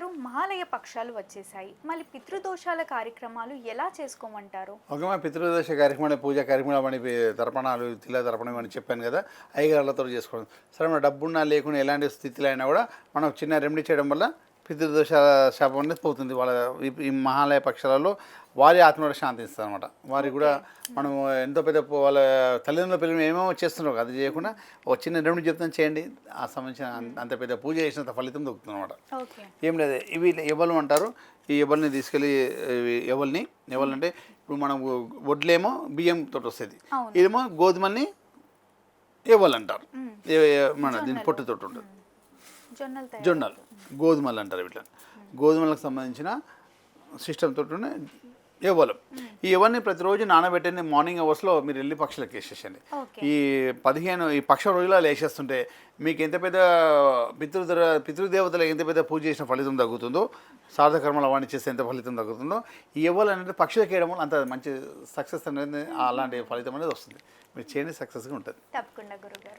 గురుగారు మహాలయ పక్షాలు వచ్చేసాయి మళ్ళీ పితృదోషాల కార్యక్రమాలు ఎలా చేసుకోమంటారు? ఒక పితృదోష కార్యక్రమాలు పూజా కార్యక్రమాలు అని తర్పణాలు తిల తర్పణం అని చెప్పాను కదా అయ్యగారులతో చేసుకోవడం. సరే మన డబ్బున్నా లేకుండా ఎలాంటి స్థితిలో అయినా కూడా మనం చిన్న రెమెడీ చేయడం వల్ల పితృదోష శాపం అనేది పోతుంది. వాళ్ళ ఈ- మహాలయ పక్షాలలో వారి ఆత్మ కూడా శాంతిస్తుంది అనమాట వారికి కూడా మనం ఎంతో పెద్ద వాళ్ళ తల్లిదండ్రుల పిల్లలు ఏమేమో చేస్తున్నారు అది చేయకుండా ఒక చిన్న రెమెడీ చెప్తాను చేయండి. ఆ సంబంధించిన అంత- పెద్ద పూజ చేసినంత ఫలితం దొరుకుతుంది అనమాట ఏం లేదు. ఇవి ఎవరు అంటారు? ఈ ఎవరిని తీసుకెళ్ళి ఎవరిని ఎవరు అంటే ఇప్పుడు మనం వడ్లేమో బియ్యం తోటి వస్తుంది. ఇదేమో గోధుమల్ని ఎవరు అంటారు? మన దీని పొట్టుతోటి ఉంటుంది. జొన్నలు గోధుమలు అంటారు వీటిని. గోధుమలకు సంబంధించిన సిస్టమ్ తోటి ఉన్న ఎవలం ఈ ఎవరిని ప్రతిరోజు నానబెట్టండి మార్నింగ్ అవర్స్లో మీరు వెళ్ళి పక్షులకు వేసేసండి ఈ పదిహేను ఈ పక్ష రోజులలో లేచేస్తుంటే మీకు ఎంత పెద్ద పితృ పితృదేవతలకు ఎంత పెద్ద పూజ చేసిన ఫలితం తగ్గుతుందో సాధకర్మలు అవన్నీ చేస్తే ఎంత ఫలితం తగ్గుతుందో ఈ ఎవరు అనేది పక్షులకు వేయడం వల్ల అంత మంచి సక్సెస్ అనేది అలాంటి ఫలితం అనేది వస్తుంది. మీరు చేయండి సక్సెస్గా ఉంటుంది. తప్పకుండా గురుగారు.